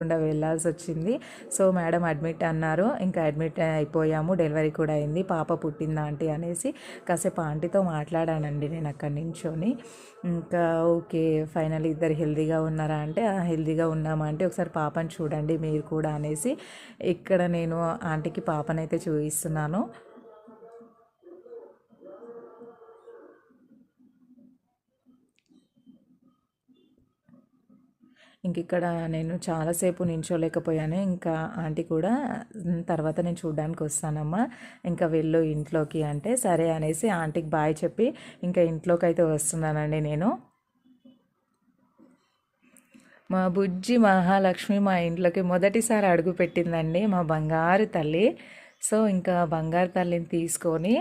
గుండా వెళ్ళాల్సి వచ్చింది సో మేడం అడ్మిట్ అన్నారు. ఇంకా అడ్మిట్ అయిపోయాము. డెలివరీ కూడా అయింది. పాప పుట్టిందా ఆంటీ అనేసి కాసేపు ఆంటీతో మాట్లాడానండి నేను అక్కడి నించొని. ఇంకా ఓకే ఫైనల్ ఇద్దరు హెల్దీగా ఉన్నారా అంటే హెల్దీగా ఉన్నామా అంటే ఒకసారి పాపని చూడండి మీరు కూడా అనేసి ఇక్కడ నేను ఆంటీకి పాపనైతే చూపిస్తున్నాను. ఇంక ఇక్కడ నేను చాలాసేపు నించోలేకపోయాను. ఇంకా ఆంటీ కూడా తర్వాత నేను చూడడానికి వస్తానమ్మా. ఇంకా వెళ్ళు ఇంట్లోకి అంటే సరే అనేసి ఆంటీకి బాయ్ చెప్పి ఇంకా ఇంట్లోకి అయితే వస్తున్నానండి నేను. మా బుజ్జి మహాలక్ష్మి మా ఇంట్లోకి మొదటిసారి అడుగు పెట్టిందండి మా బంగారు తల్లి. సో ఇంకా బంగారు తల్లిని తీసుకొని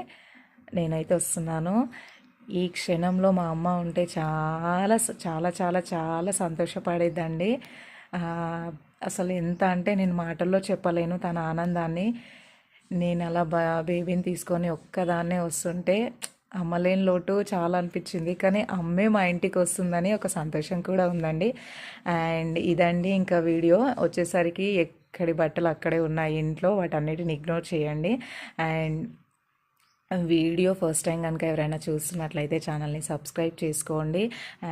నేనైతే వస్తున్నాను. ఈ క్షణంలో మా అమ్మ ఉంటే చాలా చాలా చాలా చాలా సంతోషపడేదండి. అసలు ఎంత అంటే నేను మాటల్లో చెప్పలేను తన ఆనందాన్ని. నేను అలా బ బేబీని తీసుకొని ఒక్కదాన్నే వస్తుంటే అమ్మలేని లోటు చాలా అనిపించింది. కానీ అమ్మే మా ఇంటికి వస్తుందని ఒక సంతోషం కూడా ఉందండి. అండ్ ఇదండి ఇంకా వీడియో. వచ్చేసరికి ఎక్కడి బట్టలు అక్కడే ఉన్నాయి ఇంట్లో వాటన్నిటిని ఇగ్నోర్ చేయండి. అండ్ వీడియో ఫస్ట్ టైం కనుక ఎవరైనా చూస్తున్నట్లయితే ఛానల్ని సబ్స్క్రైబ్ చేసుకోండి.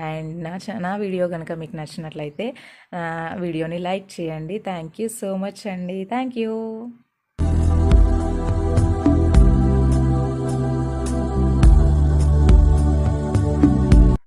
అండ్ నా నా వీడియో కనుక మీకు నచ్చినట్లయితే వీడియోని లైక్ చేయండి. థ్యాంక్ యూ సో మచ్ అండి. Thank you.